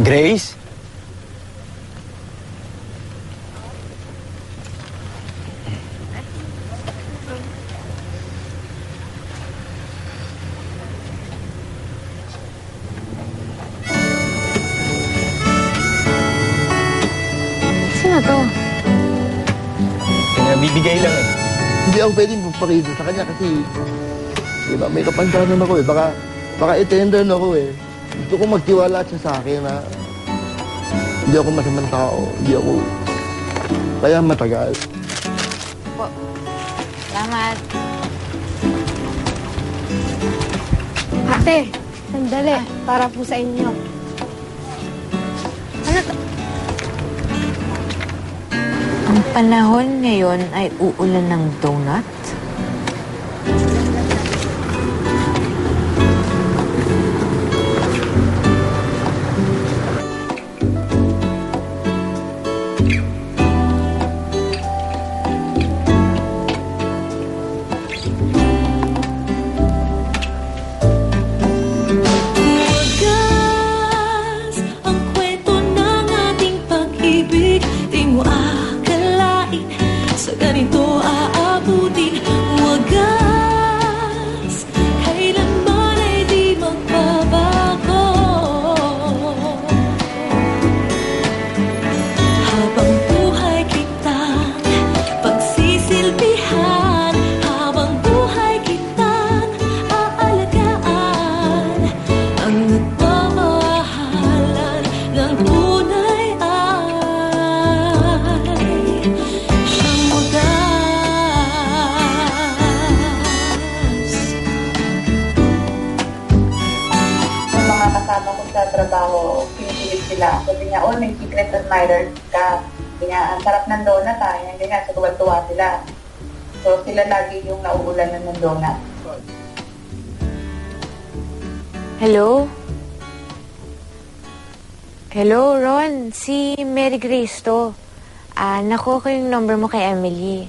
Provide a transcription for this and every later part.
Grace? Sino to? Pinabibigay lang eh. Hindi ako pwedeng magpakita sa kanya kasi, di ba, may kapansanan ako eh. Baka, baka itender na ako eh. Gusto ko magtiwala siya sa akin na hindi ako masamang tao. Hindi ako, kaya matagal. Po. Salamat. Ate, sandali. Para po sa inyo. Ano to? Ang panahon ngayon ay uulan ng donut? Sa trabaho, pinipilit sila. Sabi niya, oh, may secret admirer ka. Sabi niya, ang sarap ng donut ha. Yan, ganyan. So, tuwa sila. So, sila lagi yung nauulanan ng donut. Hello? Hello, Ron. Si Mary Grace to. Ah, nakuha ko yung number mo kay Emily.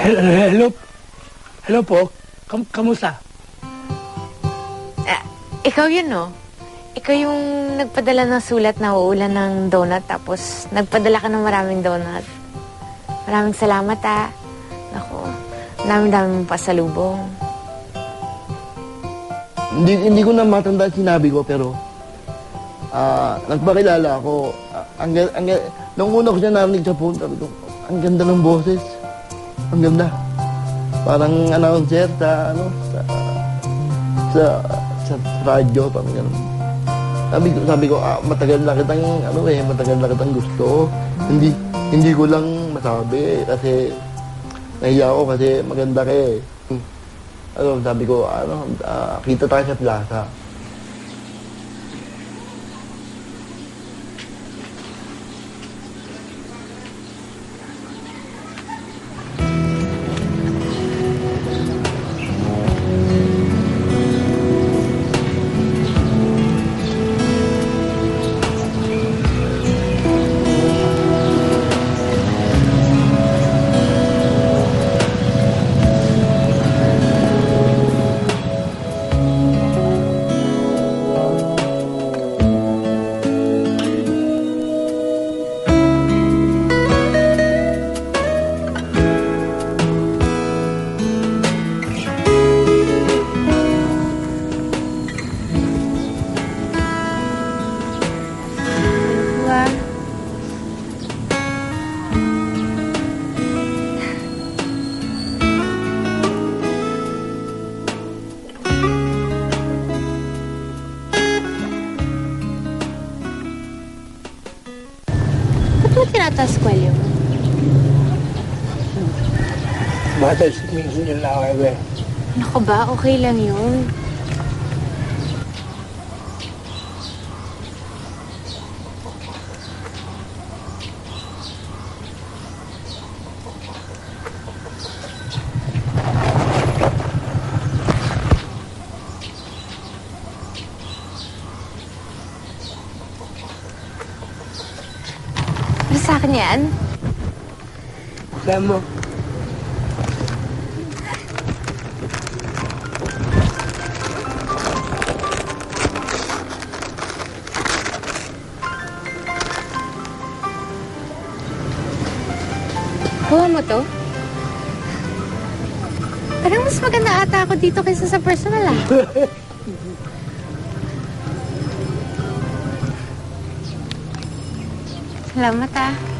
Hello, hello, hello po. Kam kamusta? Ikaw yun, no? Ikaw yung nagpadala ng sulat na uulan ng donut tapos nagpadala ka ng maraming donut. Maraming salamat, ah. Naku, dami-dami mong pasalubong. Hindi, hindi ko na matanda sinabi ko, pero ah nagpakilala ako. Ah, ang, ang, ga- nung una ko siya narinig sa phone, sabi ko, ang ganda ng boses. Ang ganda. Parang announcer sa, ano, sa, sa, sa radyo, parang ganun. Sabi sabi ko, ah, matagal na kitang, ano eh, matagal na kitang gusto. Hindi, hindi ko lang masabi kasi nahiya ako kasi maganda ka eh. Hmm. Ano, sabi ko, ano, ah, kita tayo sa plaza. Mo? Bata si Minsan yung laway. Naku ba? Okay lang yun. Saan yan? Damo. Kuha mo to? Parang mas maganda ata ako dito kaysa sa personal ah. Salamat ah.